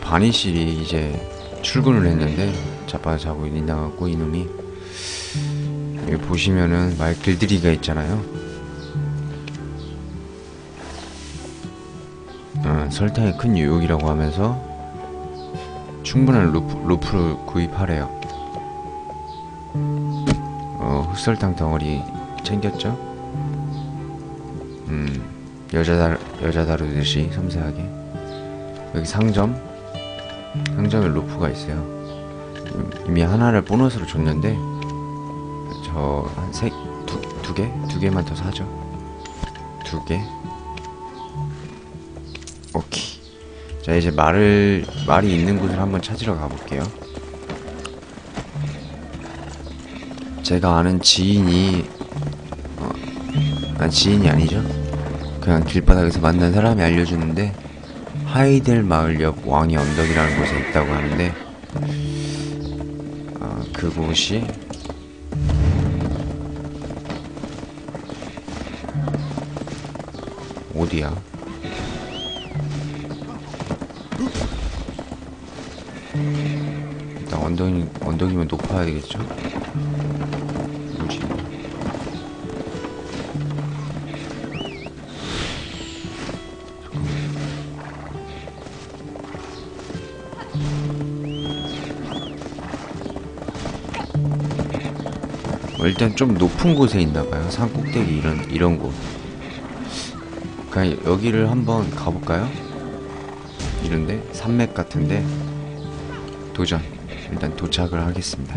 바니실이 이제 출근을 했는데 자빠져 자고 있나갖고 이놈이 여기 보시면은 말 길들이기가 있잖아요. 어, 설탕이 큰 유혹이라고 하면서 충분한 루프, 루프를 구입하래요. 어, 흑설탕 덩어리 챙겼죠? 음, 여자 다루듯이 섬세하게 여기 상점 상점에 루프가 있어요 이미 하나를 보너스로 줬는데 저 한 세 두 두 개? 두 개만 더 사죠 두 개. 오케이. 자 이제 말을 말이 있는 곳을 한번 찾으러 가볼게요. 제가 아는 지인이 어, 아 지인이 아니죠? 그냥 길바닥에서 만난 사람이 알려주는데 하이델 마을 옆 왕의 언덕이라는 곳에 있다고 하는데 아, 그곳이 어디야? 일단 언덕이, 언덕이면 높아야 되겠죠? 뭐지? 일단 좀 높은 곳에 있나봐요. 산 꼭대기 이런 이런 곳. 그냥 여기를 한번 가볼까요? 이런데 산맥 같은데 도전. 일단 도착을 하겠습니다.